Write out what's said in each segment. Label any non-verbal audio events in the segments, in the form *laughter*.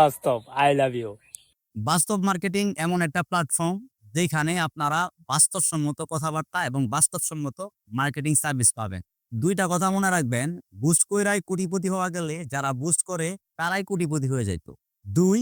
বাস্তব I love you বাস্তব marketing এমন একটা প্ল্যাটফর্ম যেখানে আপনারা বাস্তবসম্মত কথাবার্তা এবং বাস্তবসম্মত মার্কেটিং সার্ভিস পাবেন। দুইটা কথা মনে রাখবেন বুস্ট কইরাই কোটিপতি হওয়া গেলে যারা বুস্ট করে, তারাই কোটিপতি হয়ে যাইত। দুই,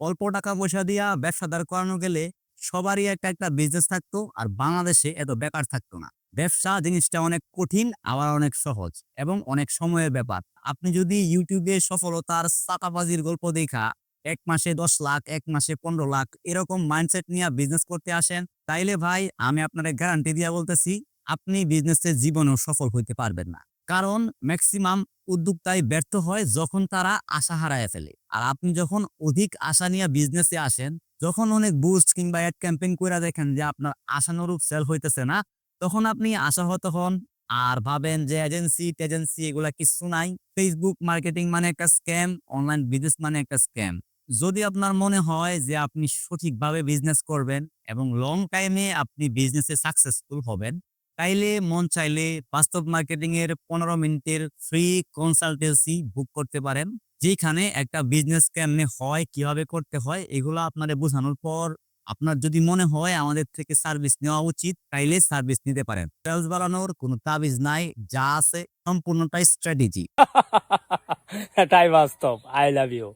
অল্প টাকা পয়সা দিয়া ব্যবসা দাঁড় করানো গেলে সবারই একটা একটা বিজনেস থাকতো আর বাংলাদেশে এত বেকার থাকতো না। ব্যবসা জিনিসটা অনেক কঠিন, আবার অনেক সহজ এবং অনেক সময়ের ব্যাপার। আপনি যদি ইউটিউবে সফলতার চাকাবাজির গল্প দেখা, এক মাসে দশ লাখ, এক মাসে পনেরো লাখ, এরকম মাইন্ডসেট নিয়ে বিজনেস করতে আসেন, তাইলে ভাই আমি আপনার গ্যারান্টি দিয়ে বলতেছি, আপনি বিজনেসে জীবনেও সফল হইতে পারবেন না। কারণ ম্যাক্সিমাম উদ্যোক্তাই ব্যর্থ হয় যখন তারা আশা হারায় ফেলে। আর আপনি যখন অধিক আশা নিয়ে বিজনেসে আসেন, যখন অনেক বুস্ট কিংবা অ্যাড ক্যাম্পেইন করে দেখেন যে আপনার আশানুরূপ সেল হইতেছে না তখন আপনি আশাহত হন। আর ভাবেন যে এজেন্সি টেজেন্সি এগুলা কিছু নাই। ফেসবুক মার্কেটিং মানে একটা স্ক্যাম অনলাইন বিজনেস মানে একটা স্ক্যাম যদি আপনার মনে হয় যে আপনি সঠিকভাবে বিজনেস করবেন এবং লং টাইমে আপনি বিজনেসে সাকসেসফুল হবেন, তাইলে মন চাইলে বাস্তব মার্কেটিং এর পনেরো মিনিটের ফ্রি কনসালটেন্সি বুক করতে পারেন। যেখানে একটা বিজনেস কেমনে হয়, কীভাবে করতে হয়, এগুলো আপনারে বোঝানোর পর আপনার যদি মনে হয় আমাদের থেকে সার্ভিস নেওয়া উচিত, তাইলে সার্ভিস নিতে পারেন। সেলস বাড়ানোর কোনো তাবিজ নাই, যা আছে সম্পূর্ণটাই স্ট্র্যাটেজি এটাই *laughs* বাস্তব। I love you